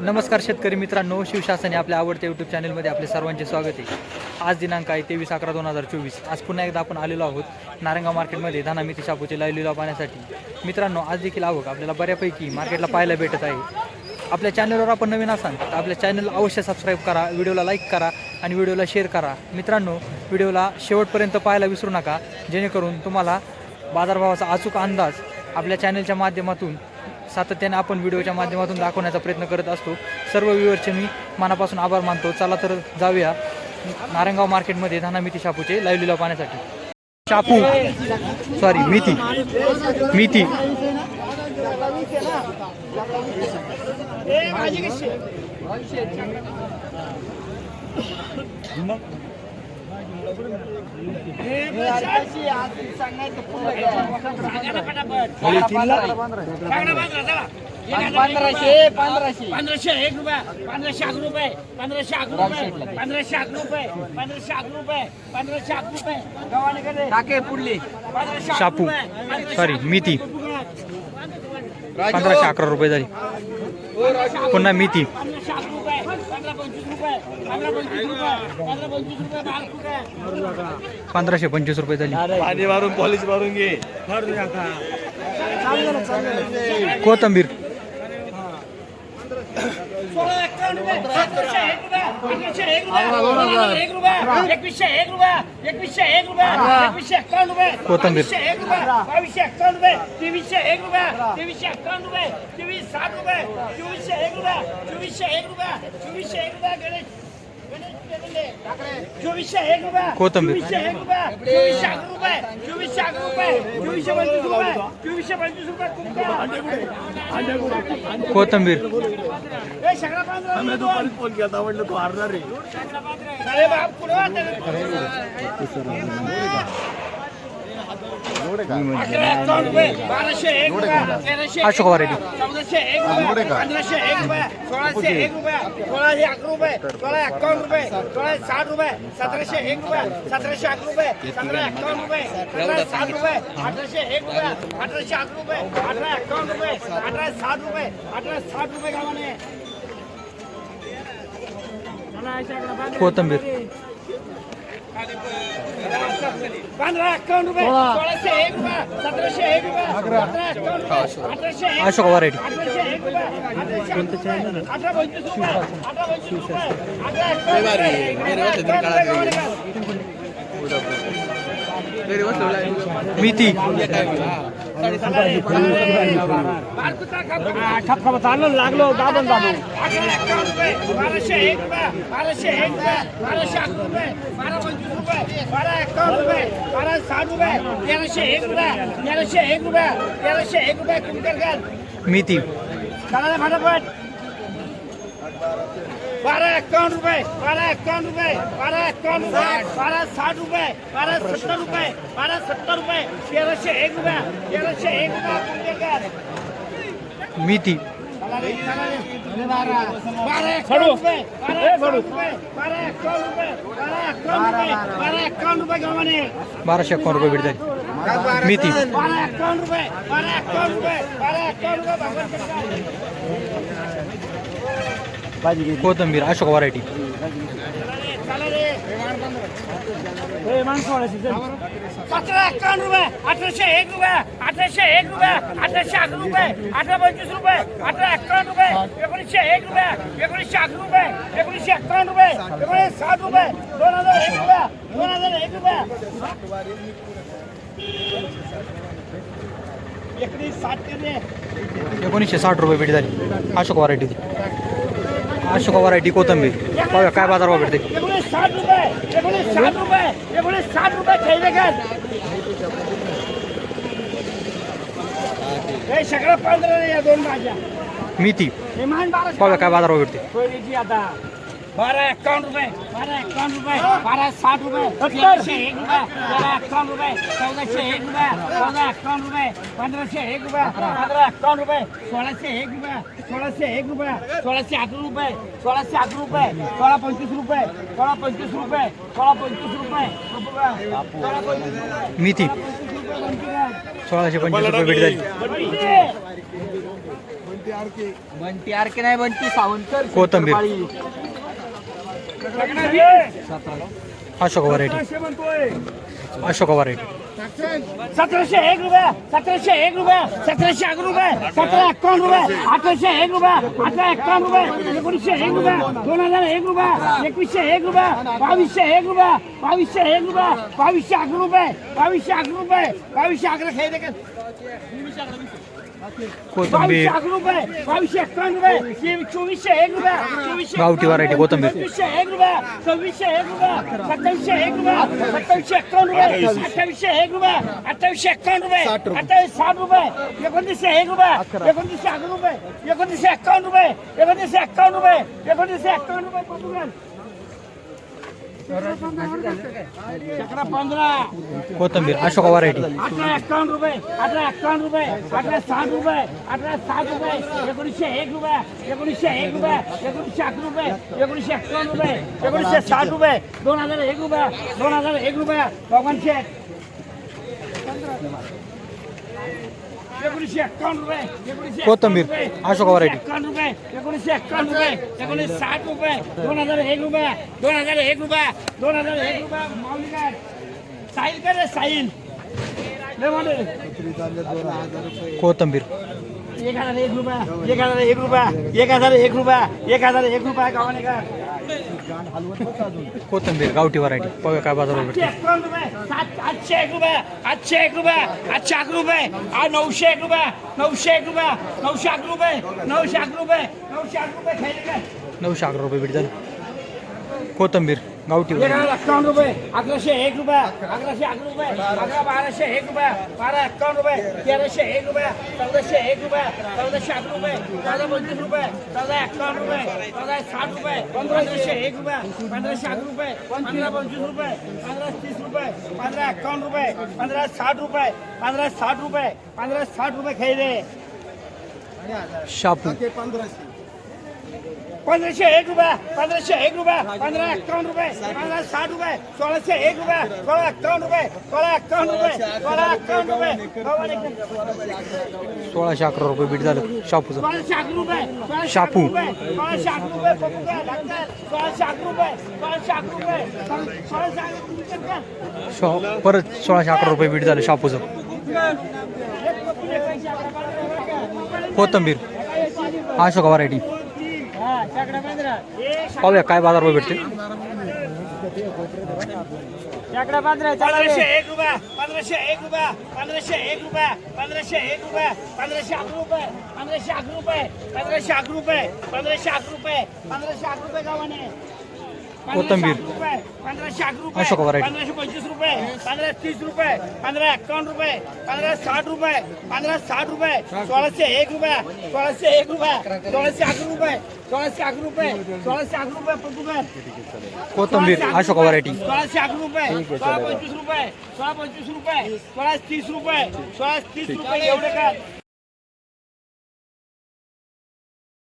नमस्कार शेतकरी मित्रांनो शिवशासन या आपल्या आवडत्या यूट्यूब चॅनलमध्ये आपले सर्वांचे स्वागत आहे. आज दिनांक आहे तेवीस अकरा दोन हजार चोवीस. आज पुन्हा एकदा आपण आलेलो आहोत नारंगाव मार्केटमध्ये धाना मेथी शापूचे लिलाव पाहण्यासाठी. मित्रांनो आज देखील आवक आपल्याला बऱ्यापैकी मार्केटला पाहायला भेटत आहे. आपल्या चॅनलवर आपण नवीन असाल तर आपल्या चॅनल अवश्य सबस्क्राईब करा व्हिडिओला लाईक करा आणि व्हिडिओला शेअर करा. मित्रांनो व्हिडिओला शेवटपर्यंत पाहायला विसरू नका. जेणेकरून तुम्हाला बाजारभावाचा अचूक अंदाज आपल्या चॅनलच्या माध्यमातून सातत्याने आपण व्हिडिओच्या माध्यमातून दाखवण्याचा प्रयत्न करत असतो. सर्व व्ह्युअरचे मी मनापासून आभार मानतो. चला तर जाऊया नारंगाव मार्केटमध्ये धाना मेथी शापूचे लाईव्ह लिलाव पाहण्यासाठी. शापू. सॉरी मेथी मेथी पंधराशे पंधराशे पंधराशे एक रुपये पंधराशे अकरा रुपये पंधराशे अकरा रुपये पंधराशे अकरा रुपये पंधराशे अकरा रुपये पंधराशे अकरा रुपये गव्हाणे टाके पुढली शापू. सॉरी मिती. पंधराशे अकरा रुपये झाली. पुन्हा मिती. पंधराशे पंचवीस रुपये झाली. पाणी मारून पॉलिश मारून घे. कोथंबीर. सतराशे एक रुपये. एक रुपये एक रुपये. एकवीसशे एक रुपये. एकवीसशे एक रुपये. एकवीसशे एक्कावन्न रुपये. कोथिंबीर. बावीसशे एक रुपये. बावीसशे एक्कावन्न रुपये. तेवीसशे एक रुपये. तेवीसशे एक्कावन्न रुपये. तेवीस साठ रुपये. चोवीसशे एक रुपये. चोवीसशे एक रुपये. चोवीसशे एक रुपये गणेश. चोवीसशे एक रुपये. कोथिंबीर. चोवीसशे एक रुपये. चोवीसशे अकरा रुपये. चोवीसशे अकरा रुपये. चोवीसशे पंचवीस रुपये. चोवीसशे पंचवीस रुपये तुमच्या कोथंबीर. फोन केला तू हारणार रे बाप कुठं वाटतं? अकरा बाराशे एक रुपये, चौदाशे एक रुपये, पंधराशे एक रुपये, सोळाशे एक रुपये, सोळाशे अकरा रुपये, सोळा एकावन्न रुपये, सोळा साठ रुपये, सतराशे एक रुपये, सतराशे अकरा रुपये, सतरा रुपये, सतरा साठ रुपये, अठराशे एक रुपये, अठराशे अकरा रुपये, अठरा रुपये, अठरा साठ रुपये, अठरा साठ रुपये कोथंबीर पंधरा एकावन्न रुपये सोळाशे एक रुपये सतराशे एक रुपये अठरा एकावन्न रुपये अठराशे एक अशोक व्हरायटी अठराशे एक रुपये अठराशे अठरा पंचवीस रुपये अठरा पंचवीस रुपये अठरा एकावन्न रुपये अठरा एकावन्न रुपये मेथी लागलो दाबून दाबून बाराशे एक रुपये बाराशे एक रुपये बाराशे अकरा रुपये बारा पंचवीस रुपये बारा एकावन्न रुपये बारा साठ रुपये तेराशे एक रुपये तेराशे एक रुपये तेराशे एक रुपये कुंकरकर मेथी चला फटाफट. बारा एकावन्न रुपये बारा एकावन्न रुपये बारा एकावन्न रुपये बारा साठ रुपये बारा सत्तर रुपये बारा सत्तर रुपये तेराशे एक रुपये तेराशे एक रुपये मेथी बारा. एकावन्न रुपये बारा एकावन्न रुपये बारा एकावन्न रुपये बारा एकावन्न रुपये बारा. एकावन्न रुपये बाराशे एकावन्न रुपये भेट झाली मेथी बारा एकावन्न रुपये बारा एकावन्न रुपये बारा एकावन्न रुपये कोथंबीर अशोक व्हरायटी. अठराशे एक रुपये अठराशे एक रुपये अठराशे अकरा रुपये अठरा पंचवीस रुपये अठरा एकावन्न रुपये एकोणीसशे एक रुपये एकोणीसशे अकरा रुपये एकोणीसशे एक्कावन्न रुपये एकोणीसशे साठ रुपये दोन हजार एक रुपये दोन हजार एक रुपये. एकोणीसशे साठ रुपये भेट झाली. अशोक व्हरायटी अशोक व्हरायटी कोथंबीर. पाहूया काय बाजारभाव भेटते सगळं पंधरा दोन भाज्या. मेथी. पाहूया काय बाजारभाव भेटते बारा एकावन्न रुपये बारा एकावन्न रुपये बारा साठ रुपये तेराशे एक रुपये तेरा एकावन्न रुपये चौदाशे एक रुपये चौदा एकावन्न रुपये पंधराशे एक रुपये पंधरा एकावन्न रुपये सोळाशे एक रुपये सोळाशे एक रुपये सोळाशे अकरा रुपये सोळाशे अकरा रुपये सोळा पंचवीस रुपये सोळा पंचवीस रुपये सोळा पंचवीस रुपये पंचवीस रुपये. सोळाशे पंचवीस रुपये भेट झाली. बंटी. आरके. नाही बंटी सावंतकर कोथिंबीर. सतराशे अशोक व्हरायटी अशोक व्हरायटी एक रुपया सतराशे एक रुपया सतराशे अकरा रुपये सतरा एकावन्न रुपये अठराशे एक रुपया अठरा एकावन्न रुपये एकोणीसशे एक रुपया दोन हजार एक रुपया एकवीसशे एक रुपया बावीसशे एक रुपया बावीसशे एक रुपया बावीसशे अकरा रुपये बावीसशे अकरा रुपये बावीसशे अकरा खाई का कोथिंबीर. गावठी variety कोथिंबीर. सव्वीसशे एक रुपया सत्तावीसशे एक रुपया सत्तावीसशे एकावन्न रुपये अठ्ठावीसशे एक रुपया अठ्ठावीसशे एकावन्न रुपये अठ्ठावीस साठ रुपये एकोणतीसशे एक रुपया एकोणतीसशे अकरा रुपये एकोणतीसशे एकावन्न रुपये एकोणतीसशे एकावन्न रुपये एकोणतीसशे एकावन्न रुपये कोथंबीर अशोक व्हरायटी. अठरा एकावन्न रुपये अठरा एकावन्न रुपये अठरा साठ रुपये अठरा साठ रुपये एकोणीसशे एक रुपये एकोणीसशे एक रुपये एकोणीसशे अकरा रुपये एकोणीसशे एकावन्न रुपये एकोणीसशे साठ रुपये दोन हजार एक रुपये दोन हजार एक रुपये. भगवान कोथिंबीर, अशोक व्हरायटी. एकावन्न रुपये एकोणीसशे एकावन्न रुपये एकोणीसशे साठ रुपये दोन हजार एक रुपया दोन हजार एक रुपया दोन हजार एक रुपया. माऊली काय? साईल का रे साईल. कोथिंबीर. एक हजार एक रुपया एक हजार एक रुपया एक हजार एक रुपया एक हजार एक रुपया गावाने का? कोथिंबीर गावठी व्हरायटी. बघा काय बाजार आठशे भेटते. एक रुपया आठशे एक रुपया आठशे अकरा रुपये नऊशे एक रुपया नऊशे एक रुपया नऊशे अकरा रुपये नऊशे अकरा रुपये नऊशे अकरा रुपये नऊशे अकरा रुपये भेट झाले कोथिंबीर. गावठी हजार एक्कावन्न रुपये अकराशे एक रुपया अकराशे अकरा रुपये अकरा बाराशे एक रुपया बारा एक्कावन्न रुपये तेराशे एक रुपया चौदाशे एक रुपया चौदाशे अकरा रुपये चौदा पंचवीस रुपये चौदा एक्कावन्न रुपये चौदा साठ रुपये पंधराशे एक रुपया पंधराशे अकरा रुपये पंधरा पंचवीस रुपये पंधरा तीस रुपये पंधरा एक्कावन्न रुपये पंधरा साठ रुपये पंधरा साठ रुपये पंधरा साठ रुपये रे शापू. पंधराशे. एक रुपया पंधराशे एक रुपया पंधरा एक्कावन्न रुपये पंधरा साठ रुपये सोळाशे एक रुपया सोळा एक्कावन्न रुपये सोळा एक्कावन्न रुपये सोळा एक्कावन्न रुपये. सोळाशे अकरा रुपये भेट झालं. शापूचं. सोळाशे अकरा रुपये शापू. सोळाशे अकरा रुपये सोळाशे अकरा रुपये सोळाशे अकरा रुपये सोळाशे परत सोळाशे अकरा रुपये भेट झालं शापूचं. कोथिंबीर. अशोक व्हरायटी पाहूया काय बाज़ार भाव भेटते पंधराशे एक रुपया रुपया रुपया रुपया रुपये रुपये रुपये रुपये रुपये गावाने कोथिंबीर. अशोक variety. पंधराशे पंचवीस रुपये पंधरा तीस रुपये पंधरा एकावन्न रुपये पंधरा साठ रुपये पंधरा साठ रुपये सोळाशे एक रुपया सोळाशे एक रुपया सोळाशे अकरा रुपये सोळाशे अकरा रुपये. सोळाशे अकरा रुपये पटुकर कोथिंबीर अशोक व्हरायटी सोळाशे अकरा रुपये. सोळा पंचवीस रुपये. सोळा पंचवीस रुपये. सोळा तीस रुपये. सोळा तीस रुपये एवढे का